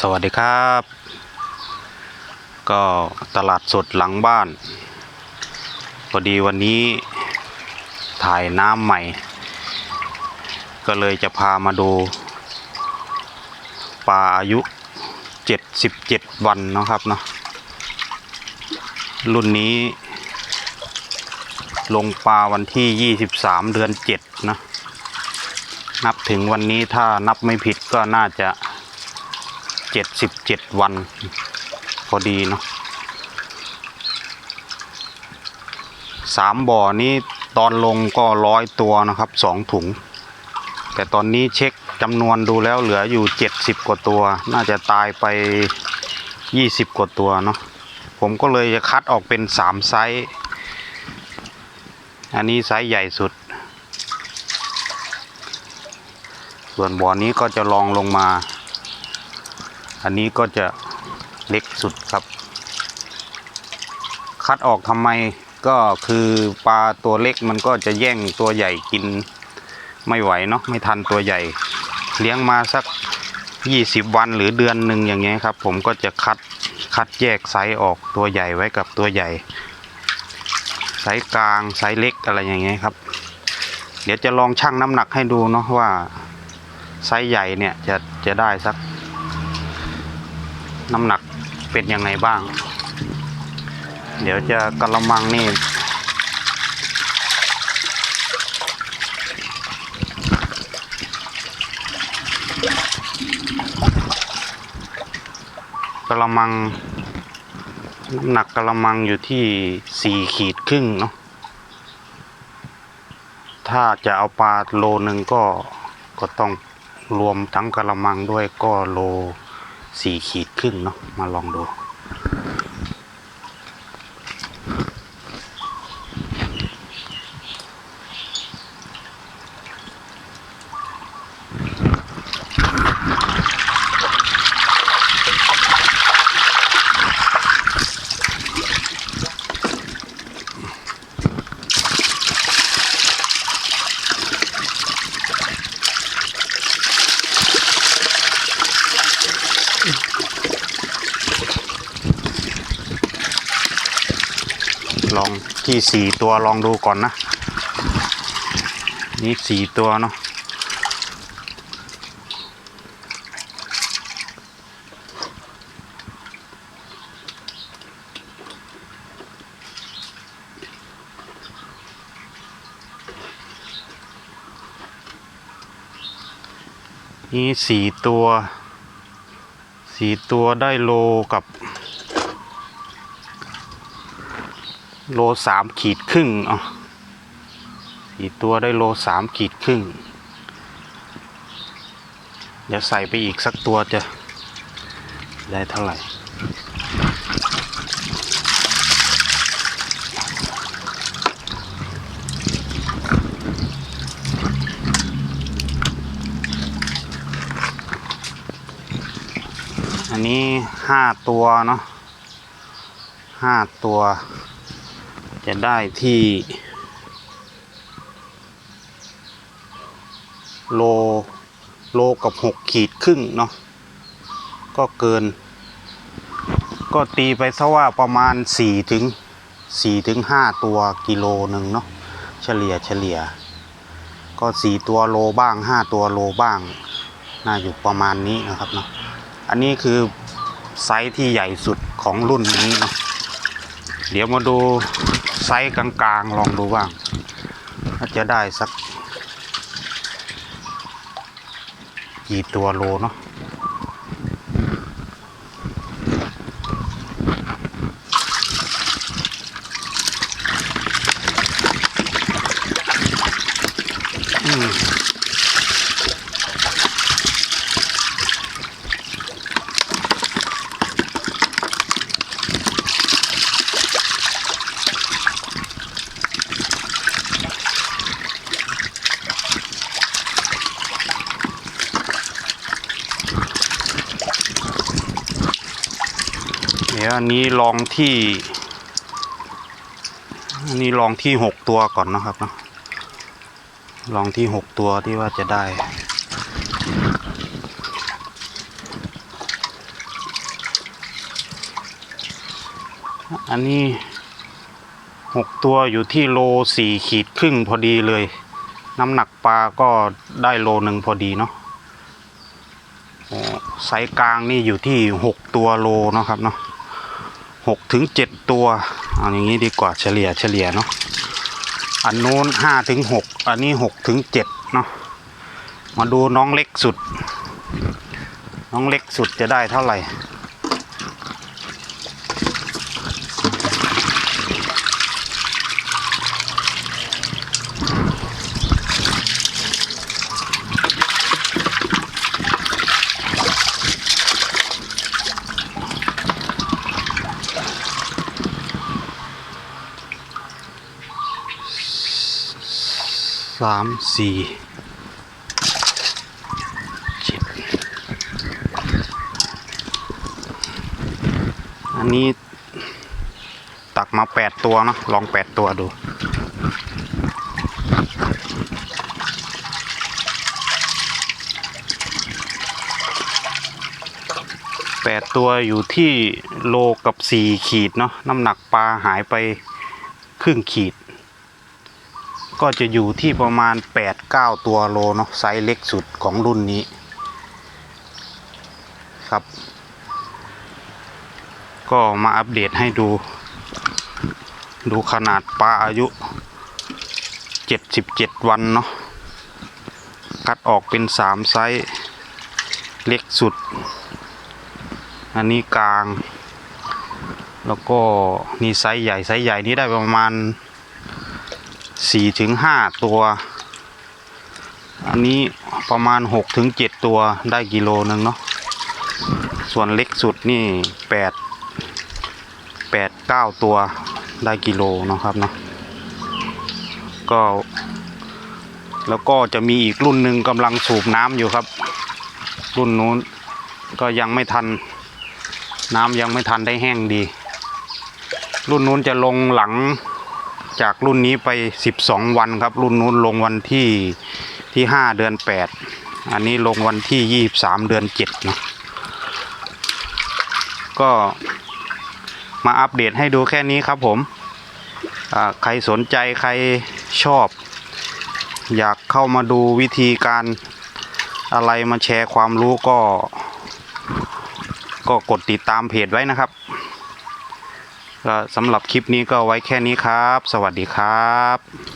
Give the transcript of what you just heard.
สวัสดีครับ ก็ตลาดสดหลังบ้านพอดีวันนี้ถ่ายน้ำใหม่ ก็เลยจะพามาดูปลาอายุ 77 วันนะครับเนาะรุ่นนี้ ลงปลาวันที่ 23 เดือน 7 นะ นับถึงวันนี้ถ้านับไม่ผิดก็น่าจะ เจ็ดสิบเจ็ดวัน พอดีเนาะสามบ่อนี้ตอนลงก็ร้อยตัวนะครับสองถุง แต่ตอนนี้เช็คจำนวนดูแล้วเหลืออยู่เจ็ดสิบกว่าตัว น่าจะตายไปยี่สิบกว่าตัวเนาะผมก็เลยจะคัดออกเป็นสามไซส์อันนี้ไซส์ใหญ่สุด ส่วนบ่อนี้ก็จะลองลงมา อันนี้ก็จะเล็กสุดครับ คัดออกทำไมก็คือปลาตัวเล็กมันก็จะแย่งตัวใหญ่กินไม่ไหวเนาะไม่ทันตัวใหญ่ เลี้ยงมาสัก 20 วันหรือเดือนหนึ่งอย่างเงี้ยครับ ผมก็จะคัดคัดแยกไซส์ออกตัวใหญ่ไว้กับตัวใหญ่ ไซส์กลางไซส์เล็กอะไรอย่างเงี้ยครับ เดี๋ยวจะลองชั่งน้ำหนักให้ดูเนาะว่าไซส์ใหญ่เนี่ยจะจะได้สัก น้ำหนักเป็นยังไงบ้าง เดี๋ยวจะกระมังนี่กระมังน้ำหนักกระมังอยู่ที่สี่ขีดครึ่งเนาะถ้าจะเอาปลาโลหนึ่งก็ก็ต้องรวมทั้งกระมังด้วยก็โล สี่ขีดครึ่งเนาะมาลองดู ลองที่สี่ตัวลองดูก่อนนะนี่สี่ตัวเนาะนี่สี่ตัวสี่ตัวได้โลกับ โลสามขีดครึ่งอะสี่ตัวได้โลสามขีดครึ่งเดี๋ยวใส่ไปอีกสักตัวจะได้เท่าไหร่ อันนี้ห้าตัวเนาะห้าตัว จะได้ที่ โลโลกับหกขีดครึ่งเนาะก็เกิน ก็ตีไปซะว่าประมาณสี่ถึงสี่ถึงห้าตัวกิโลหนึ่งเนาะเฉลี่ยเฉลี่ย ก็สี่ตัวโลบ้างห้าตัวโลบ้าง น่าอยู่ประมาณนี้นะครับเนาะอันนี้คือไซส์ที่ใหญ่สุดของรุ่นนี้เนาะเดี๋ยวมาดู ไซส์กลางๆ ลองดูบ้างอาจจะได้สัก กี่ตัวโลเนาะี๋ยวอันนี้ลองที่อันนี้ลองที่หกตัวก่อนนะครับเนาะลองที่หกตัวที่ว่าจะได้อันนี้หกตัวอยู่ที่โลสี่ขีดครึ่งพอดีเลย น้ำหนักปลาก็ได้โลหนึ่งพอดีเนาะไซส์กลางนี่อยู่ที่หกตัวโลนะครับเนาะ หกถึงเจ็ดตัว เอาอย่างนี้ดีกว่าเฉลี่ยเฉลี่ยเนาะอันโน้นห้าถึงหกอันนี้หกถึงเจ็ดเนาะมาดูน้องเล็กสุด น้องเล็กสุดจะได้เท่าไหร่ามสี่เจ็ดอันนี้ตักมาแปดตัวเนอะลองแปดตัวดูแปดตัวอยู่ที่โลกับสี่ขีดเนาะน้ำหนักปลาหายไปครึ่งขีด ก็จะอยู่ที่ประมาณ 8-9 ตัวโลเนาะไซส์เล็กสุดของรุ่นนี้ครับ ก็มาอัปเดตให้ดู ดูขนาดปลาอายุ 77 วันเนาะคัดออกเป็น 3 ไซส์เล็กสุด อันนี้กลาง แล้วก็นี่ไซส์ใหญ่ ไซส์ใหญ่นี่ได้ประมาณ สี่ถึงห้าตัว อันนี้ประมาณหกถึงเจ็ดตัวได้กิโลหนึ่งเนาะส่วนเล็กสุดนี่แปดแปดเก้าตัวได้กิโลเนาะครับเนาะก็แล้วก็จะมีอีกรุ่นหนึ่งกำลังสูบน้ำอยู่ครับ รุ่นนู้นก็ยังไม่ทัน น้ำยังไม่ทันได้แห้งดี รุ่นนู้นจะลงหลัง จากรุ่นนี้ไป 12 วันครับ รุ่นนู้นลงวันที่ที่ 5 เดือน 8 อันนี้ลงวันที่ 23 เดือน7นะก็มาอัปเดตให้ดูแค่นี้ครับผมใครสนใจใครชอบ อยากเข้ามาดูวิธีการอะไรมาแชร์ความรู้ก็ ก็กดติดตามเพจไว้นะครับ ก็สำหรับคลิปนี้ก็ไว้แค่นี้ครับ สวัสดีครับ